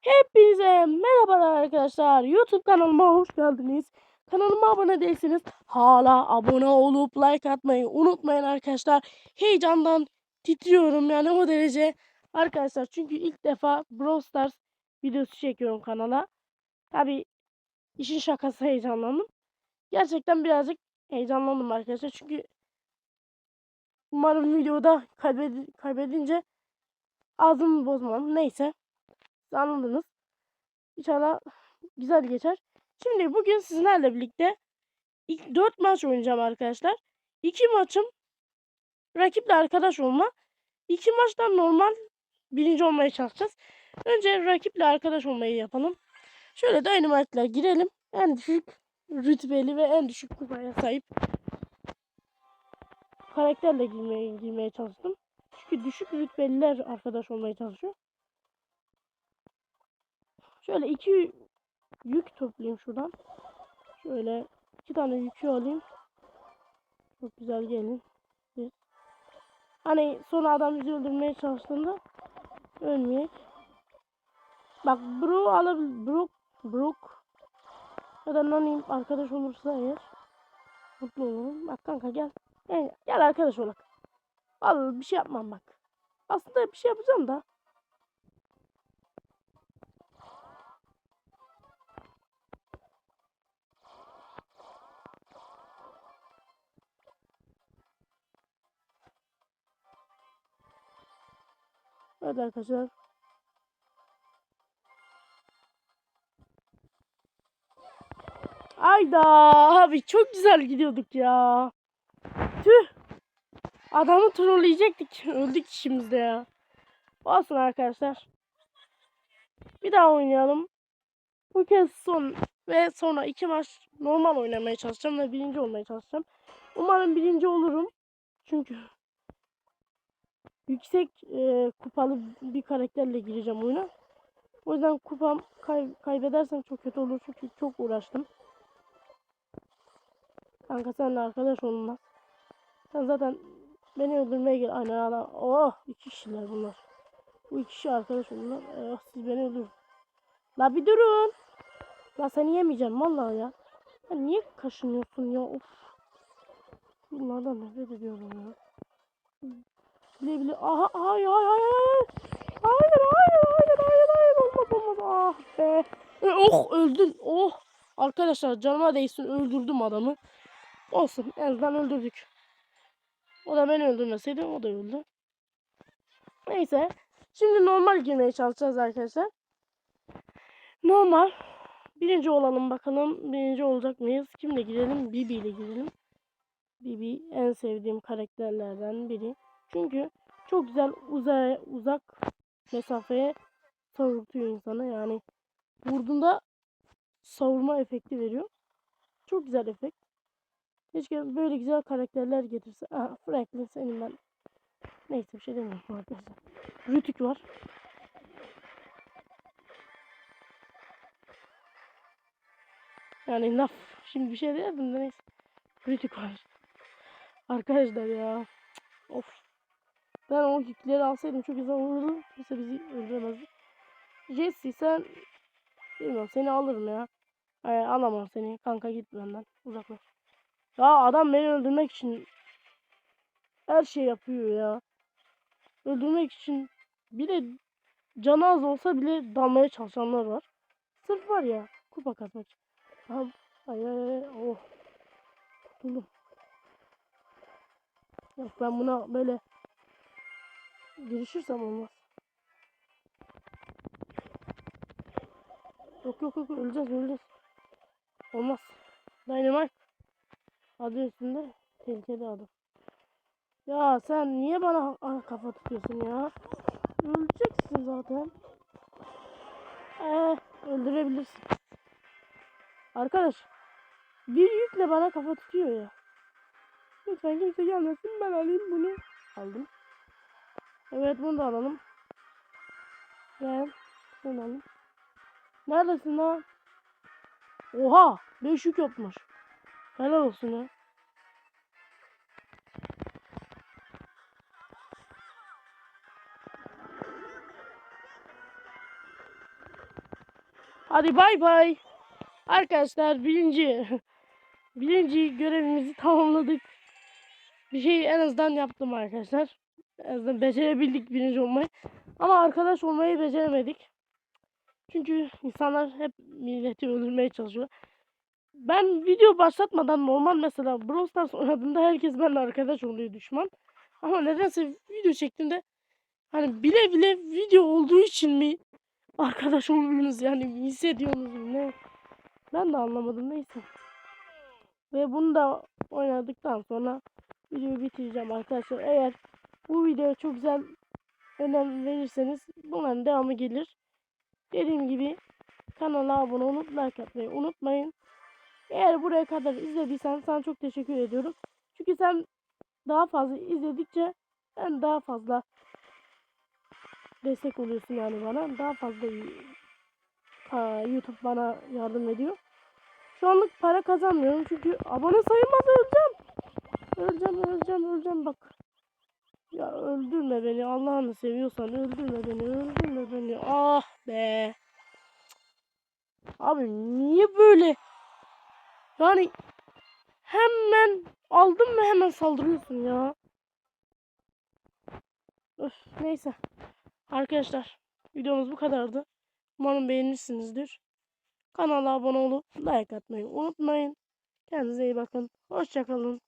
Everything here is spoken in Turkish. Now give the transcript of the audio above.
Hepinize merhabalar arkadaşlar. YouTube kanalıma hoş geldiniz. Kanalıma abone değilseniz hala abone olup like atmayı unutmayın arkadaşlar. Heyecandan titriyorum yani o derece. Arkadaşlar çünkü ilk defa Brawl Stars videosu çekiyorum kanala. Tabi işin şakası heyecanlandım. Gerçekten birazcık heyecanlandım arkadaşlar. Çünkü umarım videoda kaybedi- kaybedince ağzımı bozmam. Neyse. Anladınız. İnşallah güzel geçer. Şimdi bugün sizlerle birlikte ilk 4 maç oynayacağım arkadaşlar. 2 maçım rakiple arkadaş olma. 2 maçtan normal birinci olmaya çalışacağız. Önce rakiple arkadaş olmayı yapalım. Şöyle Dynamite'la girelim. En düşük rütbeli ve en düşük kupaya sahip karakterle girmeye, girmeye çalıştım. Çünkü düşük rütbeliler arkadaş olmaya çalışıyor. Şöyle iki yük toplayayım şuradan. Şöyle iki tane yükü alayım. Çok güzel gelin. Hani sonra adam bizi öldürmeye çalıştığında ölmeyek. Bak Bro alabil Brook Brook ya da Nani arkadaş olursa eğer mutlu olurum. Bak kanka gel. Gel, gel arkadaş olak. Vallahi bir şey yapmam bak. Aslında bir şey yapacağım da. Evet arkadaşlar. Ayda abi çok güzel gidiyorduk ya. Tüh. Adamı trolleyecektik. Öldük işimizde ya. Olsun arkadaşlar. Bir daha oynayalım. Bu kez son ve sonra iki maç normal oynamaya çalışacağım ve birinci olmaya çalışacağım. Umarım birinci olurum. Çünkü yüksek e, kupalı bir karakterle gireceğim oyuna. O yüzden kupam kay- kaybedersem çok kötü olur çünkü çok uğraştım. Kanka seninle arkadaş olmaz. Sen zaten beni öldürmeye gel. Aynen adam. Oh iki kişiler bunlar. Bu iki kişi arkadaş oldular. Eh, siz beni öldürün. La bir durun. La seni yemeyeceğim vallahi ya. Ya niye kaşınıyorsun ya? Of. Bunlardan nefret ediyorum ya. Bile bile. Aha hayır hayır hayır hayır. Hayır hayır hayır hayır olmaz olmaz. Ah be. E, oh öldün. Oh. Arkadaşlar canıma değsin öldürdüm adamı. Olsun en azından öldürdük. O da beni öldürmeseydi o da öldü. Neyse. Şimdi normal girmeye çalışacağız arkadaşlar. Normal. Birinci olalım bakalım. Birinci olacak mıyız? Kimle girelim? Bibi ile girelim. Bibi en sevdiğim karakterlerden biri. Çünkü çok güzel uzaya, uzak mesafeye savurtuyor insanı. Yani vurduğunda savurma efekti veriyor. Çok güzel efekt. Keşke böyle güzel karakterler getirse. Aha Franklin senin ben. Neyse bir şey demiyorum arkadaşlar. Rütük var. Yani laf. Şimdi bir şey derdim de neyse. Rütük var. Arkadaşlar ya. Of. Ben o yükleri alsaydım çok güzel olurdu. Kimse bizi öldüremezdi. Jesse sen bilmiyorum seni alırım ya. Ay, alamam seni. Kanka git benden. Uzaklaş. Ya adam beni öldürmek için her şey yapıyor ya. Öldürmek için bile canı az olsa bile dalmaya çalışanlar var. Sırf var ya kupa kasmak için. Aha, ay ay ay oh. Kurtuldum. Yok ben buna böyle girişirsem olmaz. Yok yok yok öleceğiz öleceğiz. Olmaz. Dynamite. Adı üstünde tehlikeli adı. Ya sen niye bana kafa tutuyorsun ya? Öleceksin zaten. Ee, öldürebilirsin. Arkadaş. Bir yükle bana kafa tutuyor ya. Lütfen kimse gelmesin ben alayım bunu. Aldım. Evet bunu da alalım. Ve bunu alalım. Neredesin lan? Oha! 5 yük yapmış. Helal olsun ya. Hadi bay bay. Arkadaşlar birinci birinci görevimizi tamamladık. Bir şey en azından yaptım arkadaşlar. En azından becerebildik birinci olmayı. Ama arkadaş olmayı beceremedik. Çünkü insanlar hep milleti öldürmeye çalışıyor. Ben video başlatmadan normal mesela Brawl Stars oynadığımda herkes benimle arkadaş oluyor düşman. Ama nedense video çektiğimde hani bile bile video olduğu için mi arkadaş oluyorsunuz yani hissediyorsunuz ne? Ben de anlamadım neyse. Ve bunu da oynadıktan sonra videoyu bitireceğim arkadaşlar. Eğer bu videoya çok güzel önem verirseniz bunların devamı gelir. Dediğim gibi kanala abone olup like atmayı unutmayın. Eğer buraya kadar izlediysen sana çok teşekkür ediyorum. Çünkü sen daha fazla izledikçe ben daha fazla destek oluyorsun yani bana. Daha fazla YouTube bana yardım ediyor. Şu anlık para kazanmıyorum çünkü abone sayılmaz öleceğim. Öleceğim öleceğim öleceğim bak. Ya öldürme beni Allah'ını seviyorsan öldürme beni öldürme beni. Ah be. Abi niye böyle? Yani hemen aldın mı hemen saldırıyorsun ya. Öf, neyse. Arkadaşlar videomuz bu kadardı. Umarım beğenmişsinizdir. Kanala abone olup like atmayı unutmayın. Kendinize iyi bakın. Hoşçakalın.